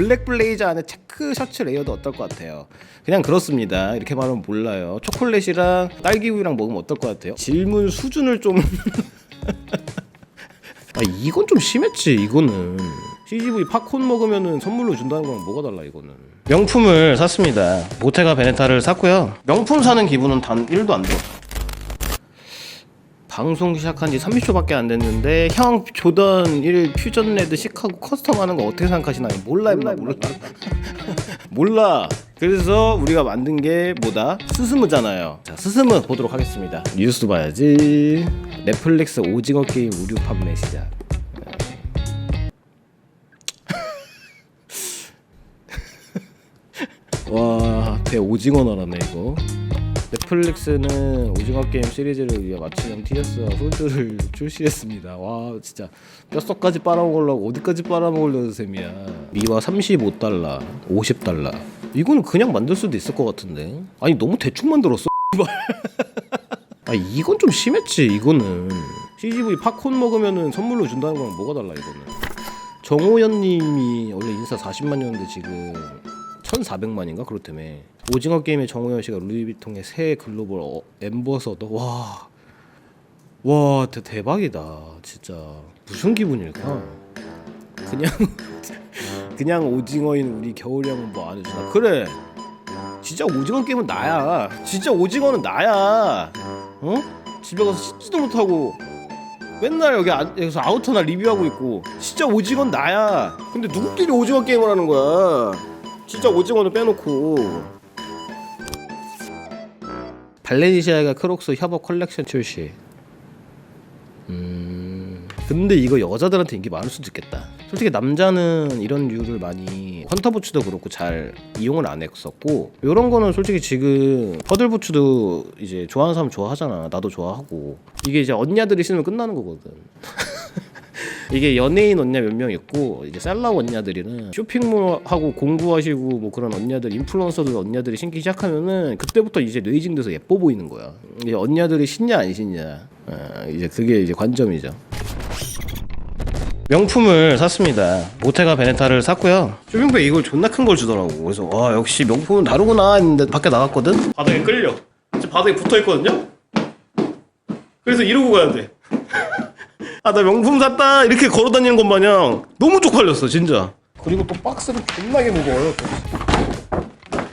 블랙 블레이저 안에 체크 셔츠 레이어도 어떨 것 같아요? 그냥 그렇습니다. 이렇게 말하면 몰라요. 초콜릿이랑 딸기우유랑 먹으면 어떨 것 같아요? 질문 수준을 좀 아 이건 좀 심했지 이거는. CGV 팝콘 먹으면은 선물로 준다는 거랑 뭐가 달라 이거는? 명품을 샀습니다. 모테가 베네타를 샀고요. 명품 사는 기분은 단 1도 안 들었어 방송 시작한 지 30초밖에 안 됐는데 형 조던 1 퓨전 레드 시카고 커스텀 하는 거 어떻게 생각하시나요? 몰라 임마 몰라 몰라. 그래서 우리가 만든 게 뭐다? 스스무잖아요. 자 스스무 보도록 하겠습니다. 뉴스 봐야지. 넷플릭스 오징어 게임 우류 판매 시작. 와, 대 오징어 나라네 이거. 넷플릭스는 오징어 게임 시리즈를 위해 맞춤형 TS와 홀드를 출시했습니다. 와, 진짜 뼛속까지 빨아먹으려고 어디까지 빨아먹으려는 셈이야. 미와 35달러, 50달러. 이거는 그냥 만들 수도 있을 것 같은데. 아니 너무 대충 만들었어. 아 이건 좀 심했지 이거는. CGV 팝콘 먹으면은 선물로 준다는 거랑 뭐가 달라 이거는. 정호연 님이 원래 인스타 40만이었는데 지금 1,400만인가 그렇다며. 오징어 게임의 정호연 씨가 루이비통의 새 글로벌 어, 엠버서더 와. 와, 대, 대박이다. 진짜 무슨 기분일까? 그냥 그냥 오징어인 우리 겨울이 형은 뭐 안 해주나? 그래. 진짜 오징어 게임은 나야. 진짜 오징어는 나야. 어? 집에 가서 씻지도 못하고 맨날 여기 아, 여기서 아우터나 리뷰하고 있고 진짜 오징어는 나야. 근데 누구끼리 오징어 게임을 하는 거야? 진짜 오징어는 빼놓고. 발렌시아가 크록스 협업 컬렉션 출시. 음. 근데 이거 여자들한테 인기 많을 수도 있겠다. 솔직히 남자는 이런 류를 많이 헌터부츠도 그렇고 잘 이용을 안 했었고 이런 거는 솔직히 지금 퍼들부츠도 이제 좋아하는 사람 좋아하잖아. 나도 좋아하고 이게 이제 언니들이 신으면 끝나는 거거든. 이게 연예인 언냐 몇 명 있고 이제 셀럽 언냐들이는 쇼핑몰하고 공부하시고 뭐 그런 언냐들 인플루언서들 언냐들이 신기 시작하면은 그때부터 이제 레이징돼서 예뻐 보이는 거야. 이제 언냐들이 신냐 안 신냐 아, 이제 그게 이제 관점이죠. 명품을 샀습니다. 모테가 베네타를 샀고요. 쇼핑백에 이걸 존나 큰 걸 주더라고. 그래서 와 역시 명품은 다르구나 했는데 밖에 나갔거든. 바닥에 끌려. 지금 바닥에 붙어 있거든요. 그래서 이러고 가야 돼. 아 나 명품 샀다 이렇게 걸어다니는 것 마냥 너무 쪽팔렸어 진짜 그리고 또 박스를 존나게 무거워요 또.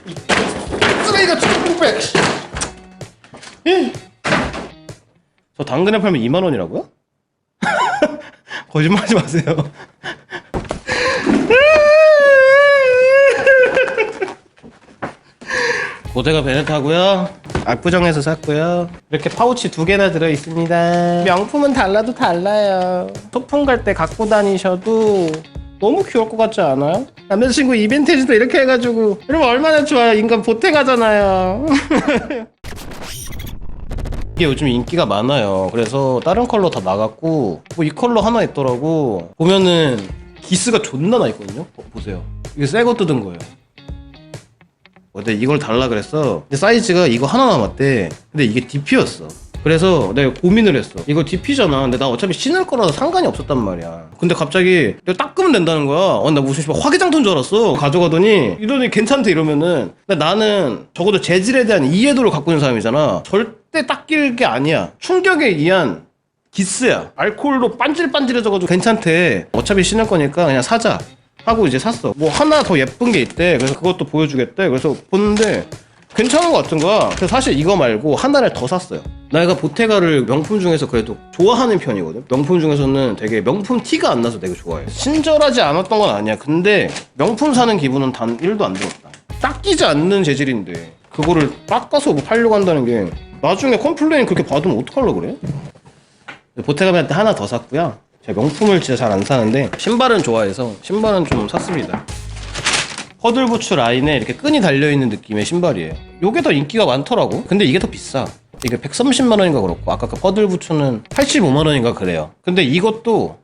이 쓰레기 같은 쇼핑백 예. 저 당근에 팔면 2만 원이라고요? 거짓말하지 마세요 고대가 베네타고요 압구정에서 샀고요. 이렇게 파우치 두 개나 들어 있습니다. 명품은 달라도 달라요. 소풍 갈 때 갖고 다니셔도 너무 귀여울 것 같지 않아요? 남자친구 이벤트에서도 이렇게 해가지고 이러면 얼마나 좋아요? 인간 보태가잖아요. 이게 요즘 인기가 많아요. 그래서 다른 컬러 다 나갔고 뭐 이 컬러 하나 있더라고. 보면은 기스가 존나 나 있거든요? 어, 보세요. 이게 새 거 뜯은 거예요 근데 이걸 달라 그랬어. 근데 사이즈가 이거 하나 남았대. 근데 이게 DP였어. 그래서 내가 고민을 했어. 이거 DP잖아. 근데 나 어차피 신을 거라서 상관이 없었단 말이야. 근데 갑자기 내가 닦으면 된다는 거야. 어, 나 무슨 화개장터인 줄 알았어. 가져가더니 이러더니 괜찮대 이러면은. 근데 나는 적어도 재질에 대한 이해도를 갖고 있는 사람이잖아. 절대 닦일 게 아니야. 충격에 의한 기스야. 알코올로 반질반질해져가지고 괜찮대. 어차피 신을 거니까 그냥 사자. 하고 이제 샀어. 뭐 하나 더 예쁜 게 있대. 그래서 그것도 보여주겠대. 그래서 보는데 괜찮은 것 같은 거야. 그래서 사실 이거 말고 하나를 더 샀어요. 내가 보테가를 명품 중에서 그래도 좋아하는 편이거든. 명품 중에서는 되게 명품 티가 안 나서 되게 좋아해. 친절하지 않았던 건 아니야. 근데 명품 사는 기분은 단 1도 안 들었다. 닦이지 않는 재질인데 그거를 닦아서 뭐 팔려고 한다는 게 나중에 컴플레인 그렇게 받으면 어떡하려고 그래? 보테가한테 하나 더 샀고요. 제가 명품을 진짜 잘 안 사는데 신발은 좋아해서 신발은 좀 샀습니다. 허들부츠 라인에 이렇게 끈이 달려있는 느낌의 신발이에요. 요게 더 인기가 많더라고. 근데 이게 더 비싸. 이게 130만 원인가 그렇고 아까 그 허들부츠는 85만 원인가 그래요. 근데 이것도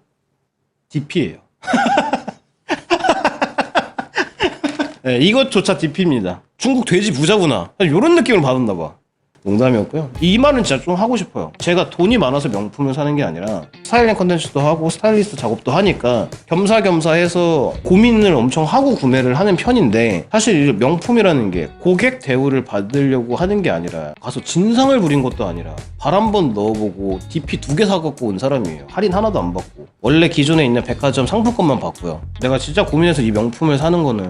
DP예요. 네, 이것조차 DP입니다. 중국 돼지 부자구나. 이런 느낌을 받았나 봐. 농담이었고요. 이 말은 진짜 좀 하고 싶어요. 제가 돈이 많아서 명품을 사는 게 아니라 스타일링 컨텐츠도 하고 스타일리스트 작업도 하니까 겸사겸사해서 고민을 엄청 하고 구매를 하는 편인데 사실 이 명품이라는 게 고객 대우를 받으려고 하는 게 아니라 가서 진상을 부린 것도 아니라 발 한 번 넣어보고 DP 두 개 사갖고 온 사람이에요. 할인 하나도 안 받고 원래 기존에 있는 백화점 상품권만 받고요. 내가 진짜 고민해서 이 명품을 사는 거는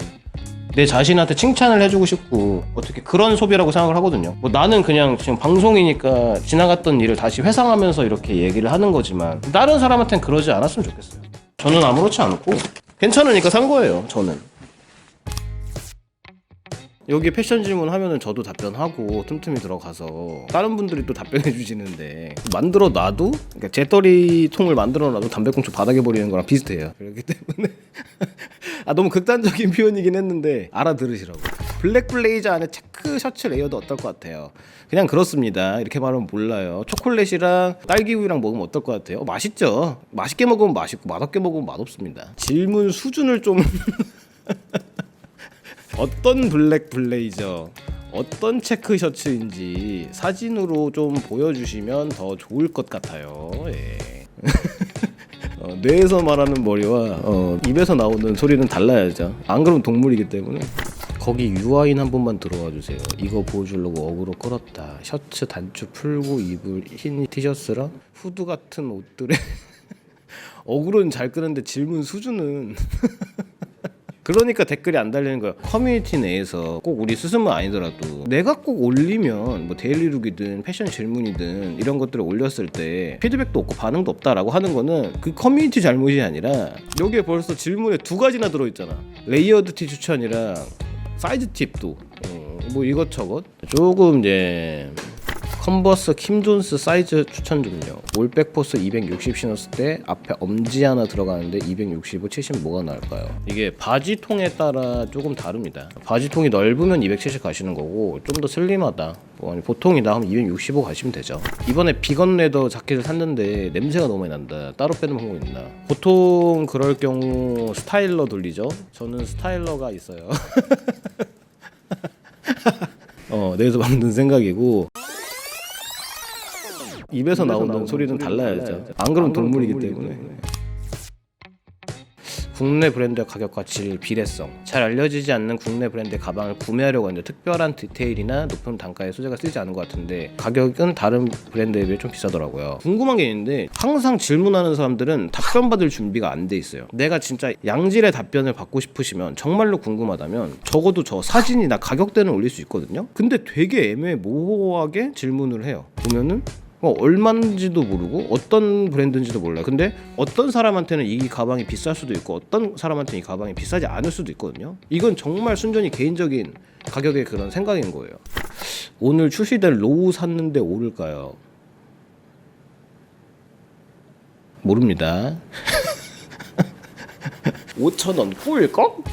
내 자신한테 칭찬을 해주고 싶고 어떻게 그런 소비라고 생각을 하거든요. 뭐 나는 그냥 지금 방송이니까 지나갔던 일을 다시 회상하면서 이렇게 얘기를 하는 거지만 다른 사람한테는 그러지 않았으면 좋겠어요. 저는 아무렇지 않고 괜찮으니까 산 거예요. 저는. 여기 패션 질문 하면은 저도 답변하고 틈틈이 들어가서 다른 분들이 또 답변해 주시는데 만들어 놔도 그러니까 재떨이 통을 만들어 놔도 담배꽁초 바닥에 버리는 거랑 비슷해요. 그렇기 때문에 아 너무 극단적인 표현이긴 했는데 알아들으시라고. 블랙 블레이저 안에 체크 셔츠 레이어도 어떨 것 같아요. 그냥 그렇습니다. 이렇게 말하면 몰라요. 초콜릿이랑 딸기 우유랑 먹으면 어떨 것 같아요? 어, 맛있죠. 맛있게 먹으면 맛있고 맛없게 먹으면 맛없습니다. 질문 수준을 좀 어떤 블랙 블레이저, 어떤 체크 셔츠인지 사진으로 좀 보여주시면 더 좋을 것 같아요. 예. 어, 뇌에서 말하는 머리와 어, 입에서 나오는 소리는 달라야죠. 안 그러면 동물이기 때문에. 거기 유아인 한 번만 들어와 주세요. 이거 보여주려고 어그로 끌었다. 셔츠 단추 풀고 입을 흰 티셔츠랑 후드 같은 옷들에 어그로는 잘 끄는데 질문 수준은 그러니까 댓글이 안 달리는 거야. 커뮤니티 내에서 꼭 우리 스승은 아니더라도 내가 꼭 올리면 뭐 데일리룩이든 패션 질문이든 이런 것들을 올렸을 때 피드백도 없고 반응도 없다라고 하는 거는 그 커뮤니티 잘못이 아니라 여기에 벌써 질문에 두 가지나 들어있잖아. 레이어드 티 추천이랑 사이즈 팁도 어, 뭐 이것저것 조금 이제 컨버스 킴 존스 사이즈 추천 좀요. 올백 포스 260 신었을 때 앞에 엄지 하나 들어가는데 265, 70 뭐가 나을까요? 이게 바지통에 따라 조금 다릅니다. 바지통이 넓으면 270 가시는 거고 좀 더 슬림하다. 뭐 보통이다 하면 265 가시면 되죠. 이번에 비건 레더 자켓을 샀는데 냄새가 너무 많이 난다. 따로 빼는 방법이 있나? 보통 그럴 경우 스타일러 돌리죠. 저는 스타일러가 있어요. 어, 내에서 만든 생각이고 입에서 나오는 소리는 달라야죠. 안 그러면 동물이기 때문에. 국내 브랜드 가격과 질 비례성. 잘 알려지지 않는 국내 브랜드 가방을 구매하려고 하는데 특별한 디테일이나 높은 단가의 소재가 쓰이지 않은 것 같은데 가격은 다른 브랜드에 비해 좀 비싸더라고요. 궁금한 게 있는데 항상 질문하는 사람들은 답변 받을 준비가 안 돼 있어요. 내가 진짜 양질의 답변을 받고 싶으시면 정말로 궁금하다면 적어도 저 사진이나 가격대는 올릴 수 있거든요. 근데 되게 애매모호하게 질문을 해요. 보면은 어, 얼마인지도 모르고 어떤 브랜드인지도 몰라요. 근데 어떤 사람한테는 이 가방이 비쌀 수도 있고 어떤 사람한테는 이 가방이 비싸지 않을 수도 있거든요. 이건 정말 순전히 개인적인 가격의 그런 생각인 거예요. 오늘 출시될 로우 샀는데 오를까요? 모릅니다. 5천 원 꿀꺽?